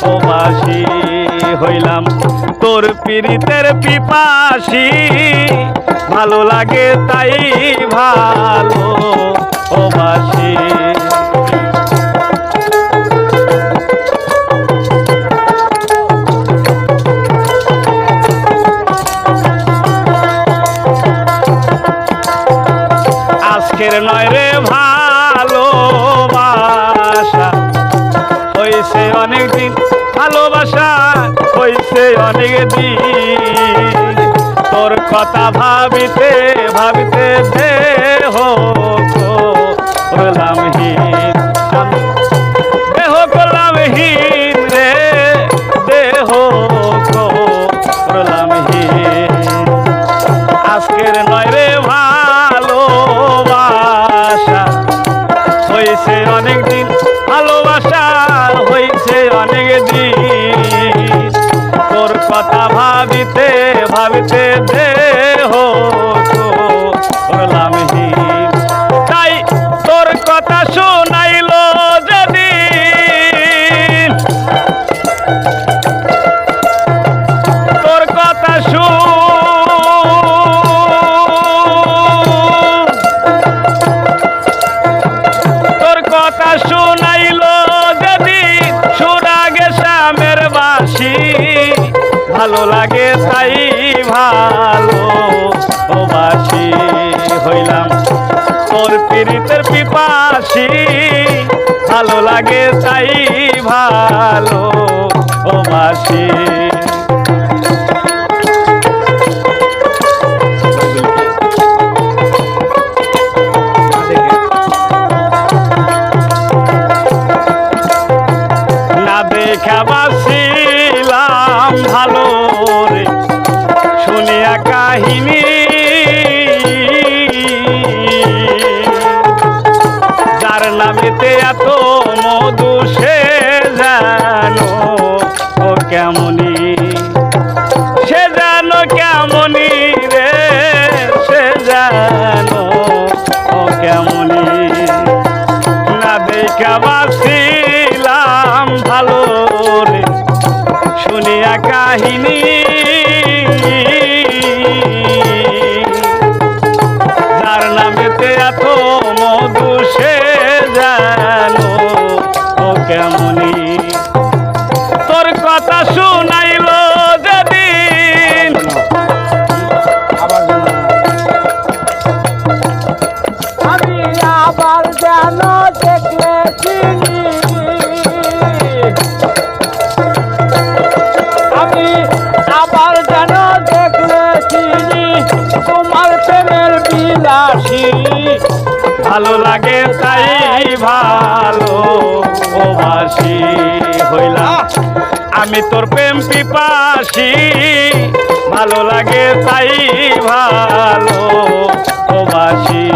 প্রবাসী হইলাম তোর পীড়িতের পিপাসি। ভালো লাগে তাই ভালো প্রবাসী আজকের নয় রে ভালোবাসা হয়েছে অনেক দিন ভালোবাসা হয়েছে অনেক দিন তোর কথা ভাবিতে ভাবিতে দেহ ভালো বাসি হইলাম। ভালো লাগে তাই ভালো ও বাসি। না দেখা বাসিলাম নামেতে এত মধু সে জানো, ও কেমনি? সে জানো কেমনি রে, সে জানো, ও কেমনি? না দেখা বাসিলাম ভালো রে, শুনিয়া কাহিনী। যার নামেতে এত জানো? ও কেমনি? তোর কথা শুনাইল যেদিন। আমি আবার যেন দেখলে চিনি আবার যেন দেখলে চিনি তোমার প্রেমের ভালো লাগে আমি তোর প্রেম পিপাসি ভালো লাগে তাই ভালো বাসি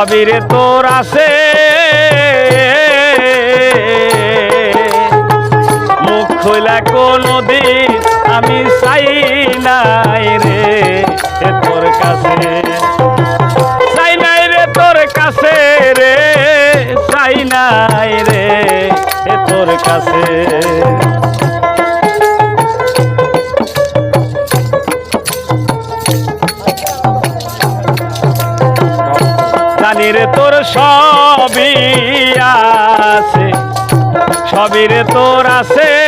সবই রে, তোর আছে। মুখ খোলা কোনো দিন আমি চাই নাই রে তোর কাছে। চাই নাই রে, তোর কাছে রে, চাই নাই রে তোর কাছে। সবই রে তোর আছে।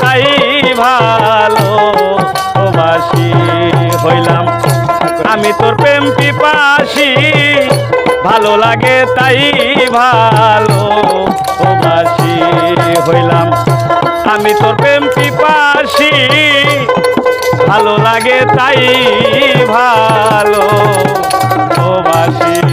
তাই ভালো বাসি হইলাম। আমি তোর প্রেম পিপাসি, ভালো লাগে, তাই ভালো বাসি হইলাম। আমি তোর প্রেম পিপাসি, ভালো লাগে, তাই ভালো বাসি